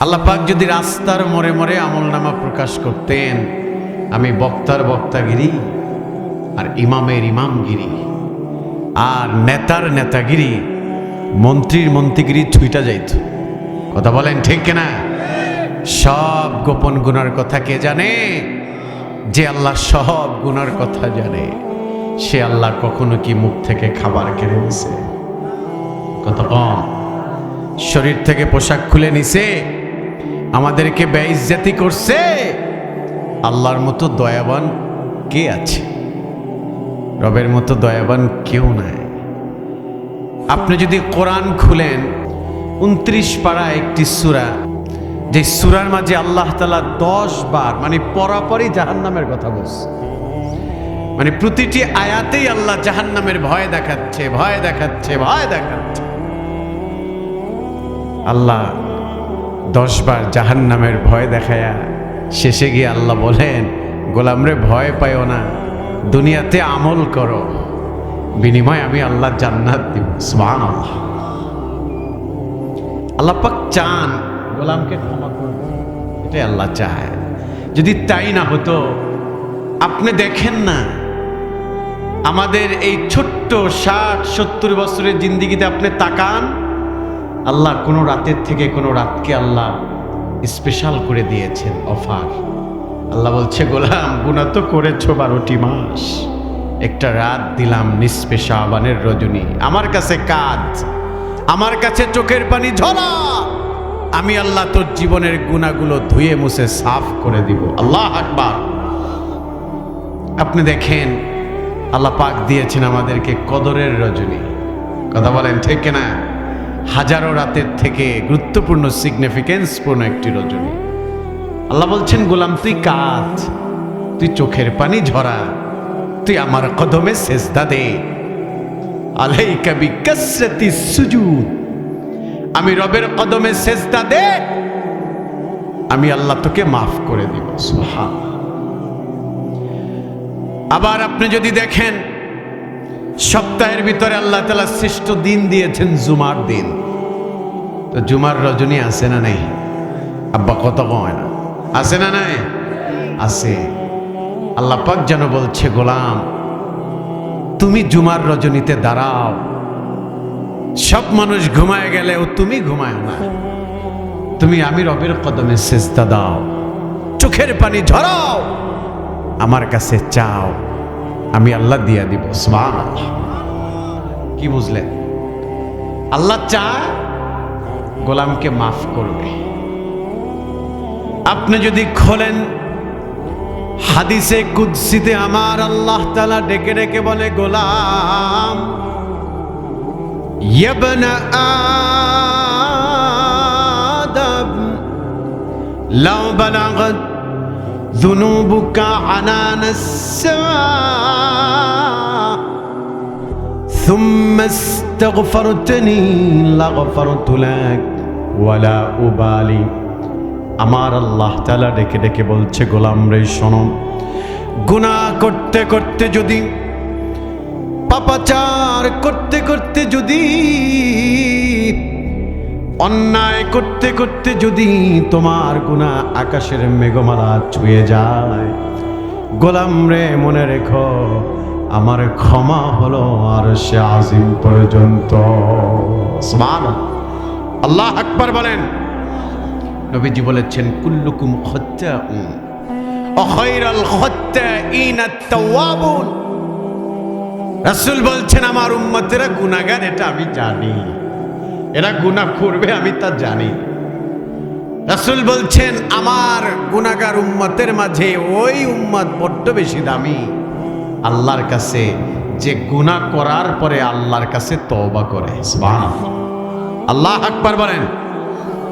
আল্লাহ পাক যদি রাস্তার মোড়ে মোড়ে আমল নামা প্রকাশ করতেন, আমি বক্তার বক্তাগিরি আর ইমামের ইমামগিরি আর নেতার নেতাগিরি, মন্ত্রীর মন্ত্রীগিরি ছুইটা যাইত। কথা বলেন ঠিক কিনা? সব গোপন গুনার কথা কে জানে? যে আল্লাহ সব গুনার কথা জানে, সে আল্লাহ কখনো কি মুখ থেকে খাবার কেড়ে নিছে? কত কম। শরীর থেকে পোশাক খুলে নিছে? আমাদেরকে বেইজ্জাতি করছে। আল্লাহর মতো দয়াবান কে আছে? রবের মতো দয়াবান কেউ নাই। আপনি যদি কোরআন খুলেন, উনত্রিশ পাড়া একটি সুরা, যে সুরার মাঝে আল্লাহ তালা দশ বার মানে পরাপরই জাহান্নামের কথা বলছে। মানে প্রতিটি আয়াতেই আল্লাহ জাহান্নামের ভয় দেখাচ্ছে ভয় দেখাচ্ছে ভয় দেখাচ্ছে। আল্লাহ দশবার জাহান্নামের ভয় দেখায়া শেষে গিয়ে আল্লাহ বলেন, গোলামরে ভয় পাইও না, দুনিয়াতে আমল করো, বিনিময় আমি আল্লাহ জান্নাত দিব সুবহান আল্লাহ আল্লাহ পাক চান গোলামকে ক্ষমা করবে এটাই আল্লাহ চায়। যদি তাই না হতো, আপনি দেখেন না, আমাদের এই ছোট্ট ষাট সত্তর বছরের জিন্দিগিতে আপনি তাকান আল্লাহ কোনো রাতের থেকে কোনো রাতকে আল্লাহ স্পেশাল করে দিয়েছেন অফার। আল্লাহ বলছে, গোলাম গুণা তো করেছ বারোটি মাস। একটা রাত দিলাম নিষ্পেশা আবানের রজনী। আমার কাছে কাজ, আমার কাছে চোখের পানি ঝরা। আমি আল্লাহ তোর জীবনের গুণাগুলো ধুয়ে মুছে সাফ করে দিব। আল্লাহ আকবার। আপনি দেখেন, আল্লাহ পাক দিয়েছেন আমাদেরকে কদরের রজনী। কথা বলেন, ঠিক না হাজারো রাতের থেকে গুরুত্বপূর্ণ সিগনিফিকেন্সপূর্ণ একটি রজনী। আল্লাহ বলছেন, গোলাম, তুই কাজ তুই চোখের পানি ঝরা। তুই আমার কদমে সেজদা দে। আমি রবের কদমে সেজদা দে। আমি আল্লাহ তোকে মাফ করে দিব। সুবহান আবার আপনি যদি দেখেন সপ্তাহের ভিতরে আল্লাহ তালা শ্রেষ্ঠ দিন দিয়েছেন জুমার দিন। তো জুমার রজনী আছে না নেই? আব্বা কত কয় না। আছে না নাই? আছে। আল্লাহ পাক যেন বলছে, গোলাম, তুমি জুমার রজনীতে দাঁড়াও। সব মানুষ ঘুমায় গেলেও তুমি ঘুমায় না। তুমি আমি রবের কদমে সেজদা দাও। চোখের পানি ঝরাও। আমার কাছে চাও। আমি আল্লাহ দিয়া দিব কি বুঝলেন আল্লাহ চা গোলামকে মাফ করবে। আপনি যদি খোলেন, হাদিসে কুদ্সিতে আমার আল্লাহ তালা ডেকে ডেকে বলে, গোলাম আদম, লাউ বালাগত ذنوبك عنان السماء ثم استغفرتني لغفرت لك ولا أبالي আমার আল্লাহ তালা ডেকে ডেকে বলছে গোলাম রে শোনো গুনাহ করতে করতে যদি পাপাচার করতে করতে যদি অন্যায় করতে করতে যদি তোমার গুণা আকাশের মেঘমালা ছুঁয়ে যায়, গোলাম রে মনে রেখো, আমার ক্ষমা হলো আর সে আজিম পর্যন্ত। আল্লাহ আকবার বলেন, নবীজি বলেছেন, কুল্লুকুম খত্তাউন অখৈরাল খত্তাইন আত-তাওয়াবুন রাসূল বলছেন, আমার উম্মতেরা গুনাহগার, এটা আমি জানি। এরা গুণা করবে, আমি তা জানি। রাসুল বলছেন, আমার গুণাগার উম্মতের মাঝে ওই উম্মত বড্ড বেশি দামি। আল্লাহর কাছে যে গুনাহ করার পরে আল্লাহর কাছে তওবা করে। আল্লাহ আকবার বলেন।